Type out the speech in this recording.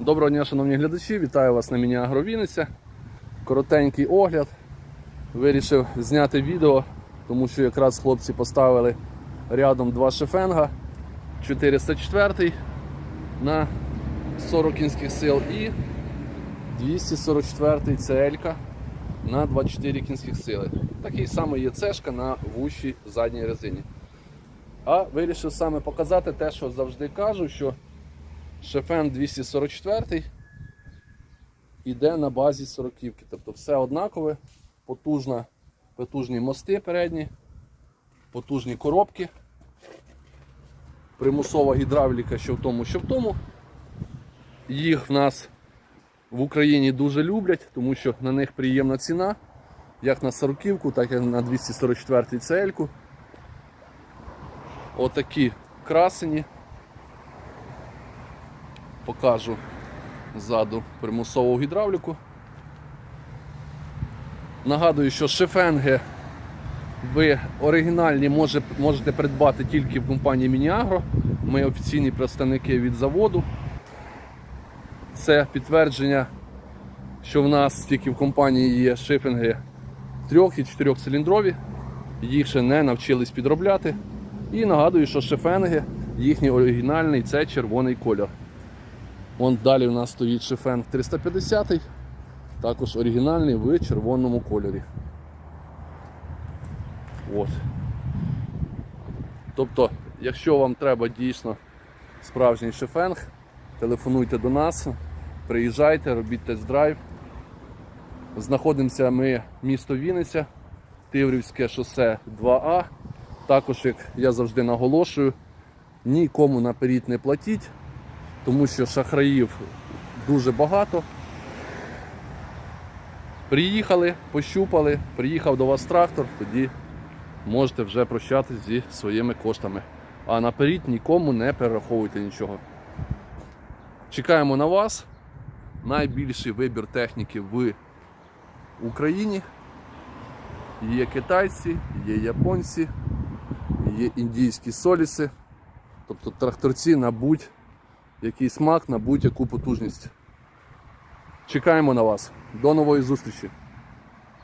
Доброго дня, шановні глядачі, вітаю вас на міні Агровіниця. Коротенький огляд. Вирішив зняти відео, тому що якраз хлопці поставили рядом два шефенга 404 на 40 кінських сил і 244 CL на 24 кінських сили. Такий самий є цешка на вущій задній резині. А вирішив саме показати те, що завжди кажу, що Шефен 244 іде на базі 40-ки. Тобто все однакове, потужна, потужні мости передні, потужні коробки, примусова гідравліка, що в тому, що в тому. Їх в нас в Україні дуже люблять, тому що на них приємна ціна, як на 40-ку, так і на 244 CL. Отакі красені покажу ззаду примусову гідравліку. Нагадую, що шефенги ви оригінальні може, можете придбати тільки в компанії Мініагро. Ми офіційні представники від заводу. Це підтвердження, що в нас тільки в компанії є шифінги 3 і 4 циліндрові. Їх ще не навчились підробляти. І нагадую, що шефенги їхній оригінальний це червоний кольор. Вон далі у нас стоїть шифенг 350, також оригінальний в червоному кольорі. От. Тобто, якщо вам треба дійсно справжній шифенг, телефонуйте до нас, приїжджайте, робіть тест-драйв. Знаходимося ми місто Вінниця, Тиврівське шосе 2А. Також, як я завжди наголошую, нікому наперед не платіть тому що шахраїв дуже багато. Приїхали, пощупали, приїхав до вас трактор, тоді можете вже прощатись зі своїми коштами. А наперед нікому не перераховуйте нічого. Чекаємо на вас. Найбільший вибір техніки в Україні. Є китайці, є японці, є індійські соліси, тобто тракторці на будь який смак на будь-яку потужність. Чекаємо на вас. До нової зустрічі!